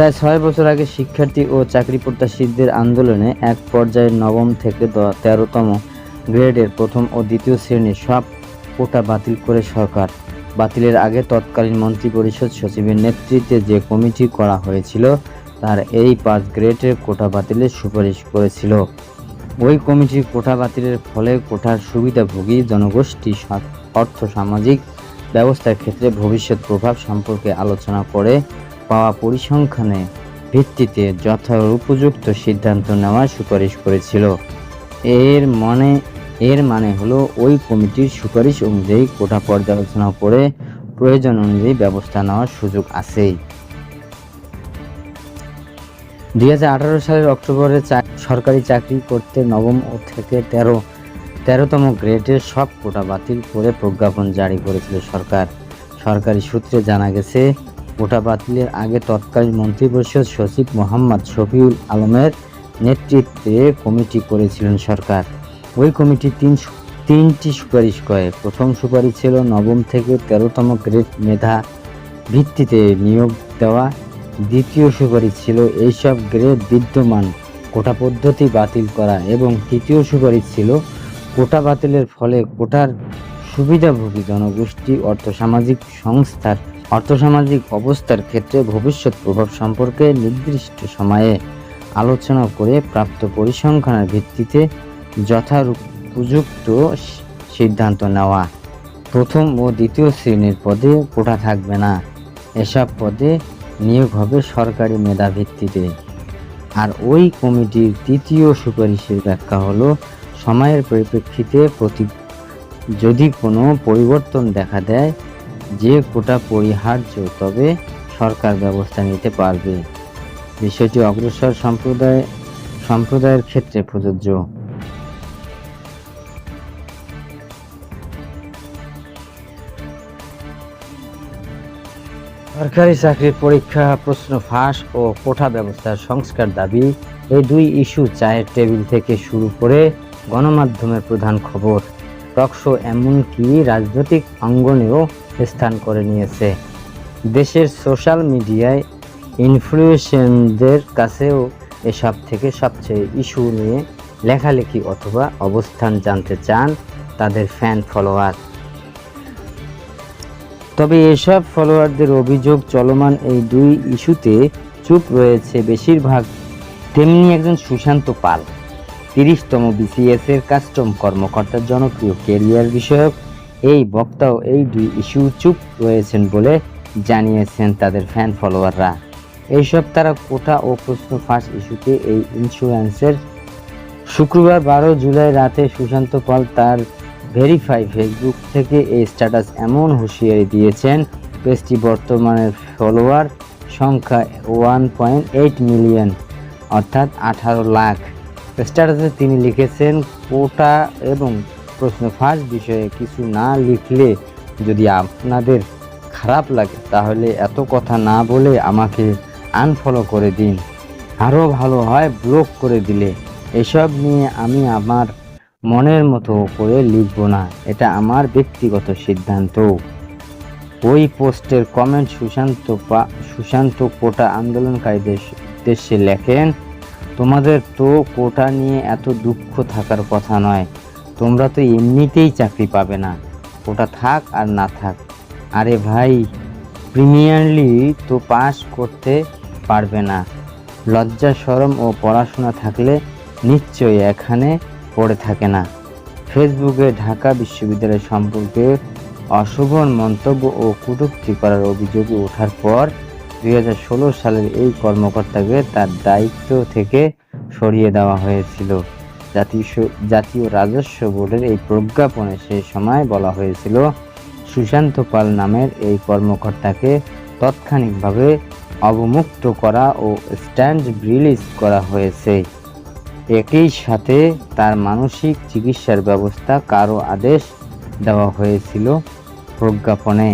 প্রায় ছয় বছর আগে শিক্ষার্থী ও চাকরি প্রত্যাশীদের আন্দোলনে এক পর্যায়ে নবম থেকে তেরোতম গ্রেডের প্রথম ও দ্বিতীয় শ্রেণির সব কোটা বাতিল করে সরকার। বাতিলের আগে তৎকালীন মন্ত্রিপরিষদ সচিবের নেতৃত্বে যে কমিটি করা হয়েছিল, তার এই পাঁচ গ্রেডের কোটা বাতিলের সুপারিশ করেছিল। ওই কমিটির কোটা বাতিলের ফলে কোটার সুবিধাভোগী জনগোষ্ঠী অর্থ সামাজিক ব্যবস্থার ক্ষেত্রে ভবিষ্যৎ প্রভাব সম্পর্কে আলোচনা করে পাওয়া পরিসংখ্যানে ভিত্তিতে যথা উপযুক্ত সিদ্ধান্ত নেওয়ার সুপারিশ করেছিল। এর মানে এর মানে হলো ওই কমিটির সুপারিশ অনুযায়ী কোটা পর্যালোচনা করে প্রয়োজন অনুযায়ী ব্যবস্থা নেওয়ার সুযোগ আছেই। দুই হাজার আঠারো সালের অক্টোবরে সরকারি চাকরি করতে নবম থেকে তেরো, তেরোতম গ্রেডের সব কোটা বাতিল করে প্রজ্ঞাপন জারি করেছিল সরকার। সরকারি সূত্রে জানা গেছে কোটা বাতিলের আগে তৎকালীন মন্ত্রিপরিষদ সচিব মোহাম্মদ শফিউল আলমের নেতৃত্বে কমিটি করেছিলেন সরকার। ওই কমিটি তিন তিনটি সুপারিশ করে। প্রথম সুপারিশ ছিল নবম থেকে তেরোতম গ্রেড মেধা ভিত্তিতে নিয়োগ দেওয়া। দ্বিতীয় সুপারিশ ছিল এইসব গ্রেড বিদ্যমান কোটা পদ্ধতি বাতিল করা এবং তৃতীয় সুপারিশ ছিল কোটা বাতিলের ফলে কোটার সুবিধাভোগী জনগোষ্ঠী অর্থসামাজিক সংস্থার অর্থসামাজিক অবস্থার ক্ষেত্রে ভবিষ্যৎ প্রভাব সম্পর্কে নির্দিষ্ট সময়ে আলোচনা করে প্রাপ্ত পরিসংখ্যানের ভিত্তিতে যথাপযুক্ত সিদ্ধান্ত নেওয়া। প্রথম ও দ্বিতীয় শ্রেণির পদে কোটা থাকবে না। এসব পদে নিয়োগ হবে সরকারি মেধা ভিত্তিতে আর ওই কমিটির তৃতীয় সুপারিশের ব্যাখ্যা হলো, সময়ের পরিপ্রেক্ষিতে প্রতি যদি কোনো পরিবর্তন দেখা দেয় যে কোটা পরিহার্য, তবে সরকার ব্যবস্থা নিতে পারবে। বিষয়টি অগ্রসর সম্প্রদায়, সম্প্রদায়ের ক্ষেত্রে প্রযোজ্য। সরকারি চাকরির পরীক্ষা, প্রশ্ন ফাঁস ও কোঠা ব্যবস্থার সংস্কার দাবি, এই দুই ইস্যু চায়ের টেবিল থেকে শুরু করে গণমাধ্যমের প্রধান খবর। টকশো এমনকি রাজনৈতিক অঙ্গনেও স্থান করে নিয়েছে। দেশের সোশ্যাল মিডিয়ায় ইনফ্লুয়েশনদের কাছেও এসব থেকে সবচেয়ে ইস্যু নিয়ে লেখালেখি অথবা অবস্থান জানতে চান তাদের ফ্যান ফলোয়ার। তবে এসব ফলোয়ারদের অভিযোগ চলমান এই দুই ইস্যুতে চুপ রয়েছে বেশিরভাগ। তেমনি একজন সুশান্ত পাল, তিরিশতম বিসিএস এর কাস্টম কর্মকর্তার জনপ্রিয় কেরিয়ার বিষয়ক এই বক্তাও এই দুই ইস্যু চুপ রয়েছেন বলে জানিয়েছেন তাদের ফ্যান ফলোয়াররা এইসব তারা কোটা ও প্রশ্ন ফাঁস ইস্যুতে এই ইন্স্যুরেন্সের শুক্রবার বারো জুলাই রাতে সুশান্ত পাল তার ভেরিফাই ফেসবুক থেকে এই স্ট্যাটাস এমন হুঁশিয়ারি দিয়েছেন পেজটি বর্তমানে ফলোয়ার সংখ্যা ওয়ান পয়েন্ট এইট মিলিয়ন অর্থাৎ আঠারো লাখ। স্ট্যাটাসে তিনি লিখেছেন, কোটা এবং প্রশ্ন ফাঁস বিষয়ে কিছু না লিখলে যদি আপনাদের খারাপ লাগে, তাহলে এত কথা না বলে আমাকে আনফলো করে দিন। আরও ভালো হয় ব্লক করে দিলে। এসব নিয়ে আমি আমার মনের মতো করে লিখব না। এটা আমার ব্যক্তিগত সিদ্ধান্ত। ওই পোস্টের কমেন্ট সুশান্ত পা- সুশান্ত কোটা আন্দোলনকারীদের উদ্দেশ্যে লেখেন, তোমাদের তো কোটা নিয়ে এত দুঃখ থাকার কথা নয়। তোমরা তো এমনিতেই চাকরি পাবে না। ওটা থাক আর না থাক। আরে ভাই, প্রিমিয়ারলি তো পাস করতে পারবে না। লজ্জা, শরম ও পড়াশোনা থাকলে নিশ্চয়ই এখানে পড়ে থাকে না। ফেসবুকে, ঢাকা বিশ্ববিদ্যালয় সম্পর্কে অশোভন মন্তব্য ও কটূক্তি করার অভিযোগে ওঠার পর দু হাজার ষোলো সালের এই কর্মকর্তাকে তার দায়িত্ব থেকে সরিয়ে দেওয়া হয়েছিল। জাতীয় জাতীয় রাজস্ব বোর্ডের এই প্রজ্ঞাপনে সেই সময় বলা হয়েছিল, সুশান্ত পাল নামের এই কর্মকর্তাকে তাৎক্ষণিকভাবে অবমুক্ত করা ও স্ট্যান্ড রিলিজ করা হয়েছে। একই সাথে তার মানসিক চিকিৎসার ব্যবস্থা কারও আদেশ দেওয়া হয়েছিল প্রজ্ঞাপনে।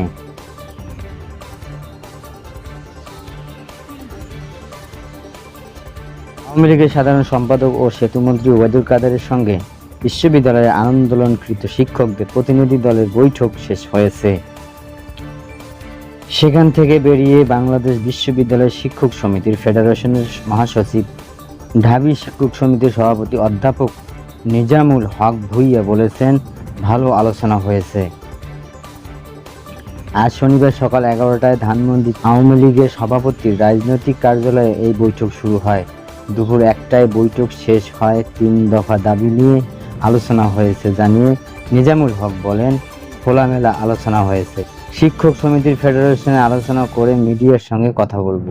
আওয়ামী লীগের সাধারণ সম্পাদক ও সেতুমন্ত্রী ওবায়দুল কাদেরের সঙ্গে বিশ্ববিদ্যালয়ে আন্দোলনকৃত শিক্ষকদের প্রতিনিধি দলের বৈঠক শেষ হয়েছে। সেখান থেকে বেরিয়ে বাংলাদেশ বিশ্ববিদ্যালয় শিক্ষক সমিতির ফেডারেশনের মহাসচিব, ঢাবি শিক্ষক সমিতির সভাপতি অধ্যাপক নিজামুল হক ভুইয়া বলেছেন, ভালো আলোচনা হয়েছে। আজ শনিবার সকাল এগারোটায় ধানমন্ডি আওয়ামী লীগের সভাপতির রাজনৈতিক কার্যালয়ে এই বৈঠক শুরু হয়। দুপুর একটায় বৈঠক শেষ হয়। তিন দফা দাবি নিয়ে আলোচনা হয়েছে জানিয়ে নিজামুল হক বলেন, খোলামেলা আলোচনা হয়েছে। শিক্ষক সমিতির ফেডারেশনে আলোচনা করে মিডিয়ার সঙ্গে কথা বলব।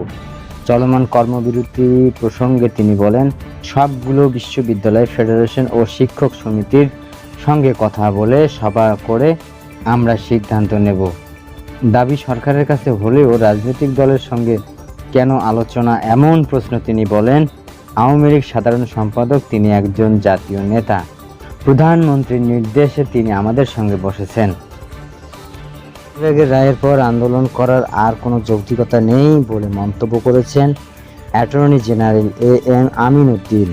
চলমান কর্মবিরতি প্রসঙ্গে তিনি বলেন, সবগুলো বিশ্ববিদ্যালয় ফেডারেশন ও শিক্ষক সমিতির সঙ্গে কথা বলে সভা করে আমরা সিদ্ধান্ত নেব। দাবি সরকারের কাছে হলেও রাজনৈতিক দলের সঙ্গে কেন আলোচনা এমন প্রশ্ন তিনি বলেন আওয়ামী লীগ সাধারণ সম্পাদক, তিনি একজন জাতীয় নেতা। প্রধানমন্ত্রীর নির্দেশে তিনি আমাদের সঙ্গে বসেছেন। রায়ের পর আন্দোলন করার আর কোনো যৌক্তিকতা নেই বলে মন্তব্য করেছেন attorney general A M Amin Uddin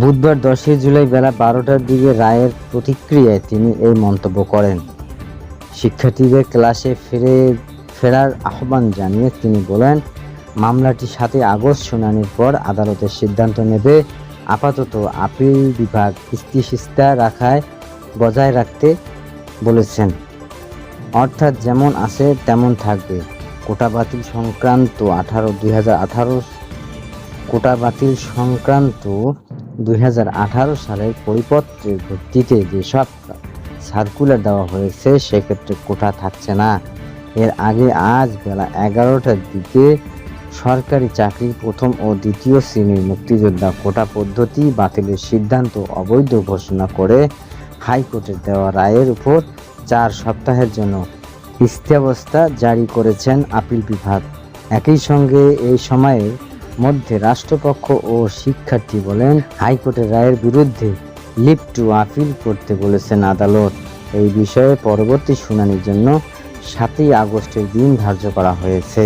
বুধবার দশই জুলাই বেলা বারোটার দিকে রায়ের প্রতিক্রিয়ায় তিনি এই মন্তব্য করেন। শিক্ষার্থীদের ক্লাসে ফিরে ফেরার আহ্বান জানিয়ে তিনি বলেন মামলাটি সাতই আগস্ট শুনানির পর আদালতের সিদ্ধান্ত নেবে। আপাতত আপিল বিভাগ স্থিতিশীলতা রাখায় বজায় রাখতে বলেছেন। অর্থাৎ যেমন আছে তেমন থাকবে। কোটা বাতিল সংক্রান্ত আঠারো, দুই হাজার আঠারো কোটা বাতিল সংক্রান্ত দুই হাজার আঠারো সালের পরিপত্রের ভিত্তিতে যেসব সার্কুলার দেওয়া হয়েছে, সেক্ষেত্রে কোটা থাকছে না। এর আগে আজ বেলা এগারোটার দিকে সরকারি চাকরির প্রথম ও দ্বিতীয় শ্রেণির মুক্তিযোদ্ধা কোটা পদ্ধতি বাতিলের সিদ্ধান্ত অবৈধ ঘোষণা করে হাইকোর্টের দেওয়া রায়ের উপর চার সপ্তাহের জন্য স্থিতাবস্থা জারি করেছেন আপিল বিভাগ। একই সঙ্গে এই সময়ের মধ্যে রাষ্ট্রপক্ষ ও শিক্ষার্থী বলেন, হাইকোর্টের রায়ের বিরুদ্ধে লিভ টু আপিল করতে বলেছেন আদালত। এই বিষয়ে পরবর্তী শুনানির জন্য সাতই আগস্টের দিন ধার্য করা হয়েছে।